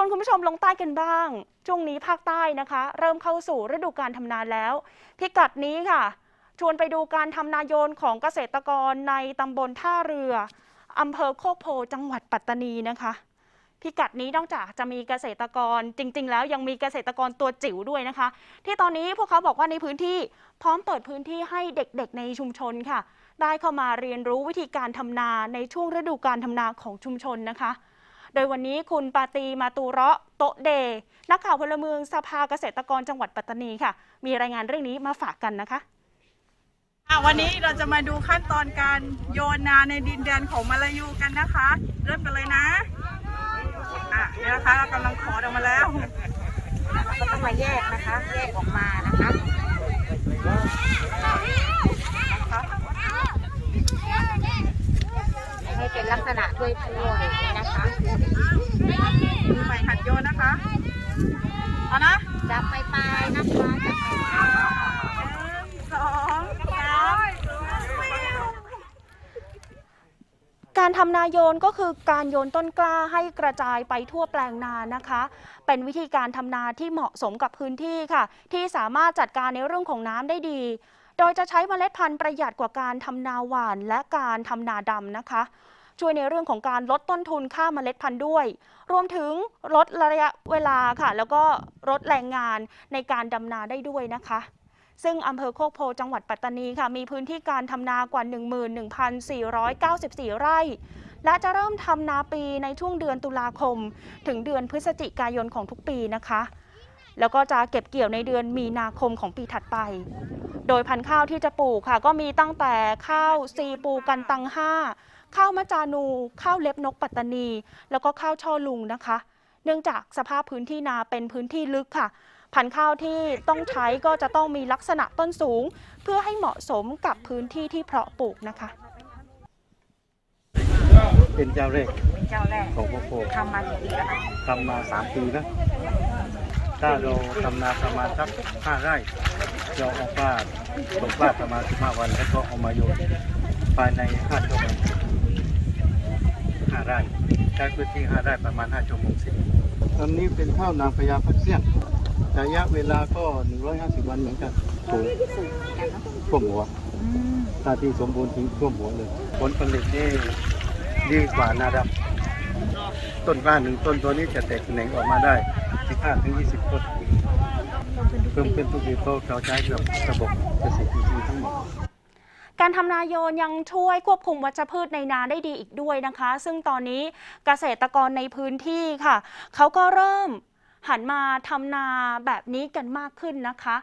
วนคุณผู้ชมลงใต้กันบ้าง ช่วงนี้ภาคใต้นะคะ เริ่มเข้าสู่ฤดูการทำนาแล้ว พิกัดนี้ค่ะ ชวนไปดูการทำนาโยนของเกษตรกรในตำบลท่าเรืออำเภอโคกโพจังหวัดปัตตานีนะคะพิกัดนี้นอกจากจะมีเกษตรกรจริง ๆ แล้วยังมีเกษตรกรตัวจิ๋วด้วยนะคะ ที่ตอนนี้พวกเขาบอกว่าในพื้นที่พร้อมเปิดพื้นที่ให้เด็กๆในชุมชนค่ะ ได้เข้ามาเรียนรู้วิธีการทำนาในช่วงฤดูการทำนาของชุมชนนะคะ โดยวันนี้คุณปาตีมาตูเราะโตะเด นักข่าวพลเมืองสภาเกษตรกรจังหวัดปัตตานีค่ะ มีรายงานเรื่องนี้มาฝากกันนะคะอะวันนี้เราจะมาดูขั้นตอนการโยนนาในดินแดนของมาลายูกันนะคะ เริ่มกันเลยนะอะเนี่ยนะคะเรากำลังขอดออกมาแล้วก็ต้องมาแยกนะคะ แยกออกมานะคะให้เป็นลักษณะ ด้วยถ้วยนะคะมือใหม่หัดโยนนะคะเอานะจับไปลายๆนะคะจับไปลายหนึ่งสองสามการทำนาโยนก็คือการโยนต้นกล้าให้กระจายไปทั่วแปลงนานะคะ เป็นวิธีการทำนาที่เหมาะสมกับพื้นที่ค่ะ ที่สามารถจัดการในเรื่องของน้ำได้ดี โดยจะใช้เมล็ดพันธุ์ประหยัดกว่าการทำนาหวานและการทำนาดำนะคะ ช่วยในเรื่องของการลดต้นทุนค่าเมล็ดพันธุ์ด้วย รวมถึงลดระยะเวลาค่ะ แล้วก็ลดแรงงานในการดำนาได้ด้วยนะคะซึ่งอำเภอโคกโพจังหวัดปัตตานีค่ะ มีพื้นที่การทำนากว่า 11,494 ไร่ และจะเริ่มทำนาปีในช่วงเดือนตุลาคม ถึงเดือนพฤศจิกายนของทุกปีนะคะ แล้วก็จะเก็บเกี่ยวในเดือนมีนาคมของปีถัดไป โดยพันธุ์ข้าวที่จะปลูกค่ะ ก็มีตั้งแต่ข้าวซีปูกันตังห้า ข้าวมะจานู ข้าวเล็บนกปัตตานี แล้วก็ข้าวช่อลุงนะคะ เนื่องจากสภาพพื้นที่นาเป็นพื้นที่ลึกค่ะ พันธุ์ข้าวที่ต้องใช้ก็จะต้องมีลักษณะต้นสูง เพื่อให้เหมาะสมกับพื้นที่ที่เพาะปลูกนะคะ เป็นเจ้าแรกเป็นเจ้าแรกของโคโคทำมากี่ปีแล้วคะทำมาสามปีแล้วถ้าเราทำนาประมาณสักห้าไร่เราเอาปลาตกปลาประมาณสิบห้าวัน แล้วก็เอามาโยนภายในห้าชั่วโมงห้า ไร่ใช้พื้นที่ห้าไร่ประมาณห้าชั่วโมงสิตอนนี้เป็นข้าวนางพญาพักเสี้ยนระยะเวลาก็150วันเหมือนกันสูงสูงเหมือนกันเนอะท่วมหัวอืมถ้าที่สมบูรณ์ทิ้งท่วมหัวเลยผลผลิตนี่ดีกว่านาดำต้นกล้าหนึ่งต้นตัวนี้จะแตกแขนงออกมาได้15ถึง20ต้นเพิ่มขึ้นทุกเพิ่มปีขึ้นทุกปีเพราะเราใช้กับระบบเกษตรอินทรีย์ทั้งหมด การทำนาโยนยังช่วยควบคุมวัชพืชในนาได้ดีอีกด้วยนะคะ ซึ่งตอนนี้เกษตรกรในพื้นที่ค่ะ เขาก็เริ่มหันมาทำนาแบบนี้กันมากขึ้นนะคะ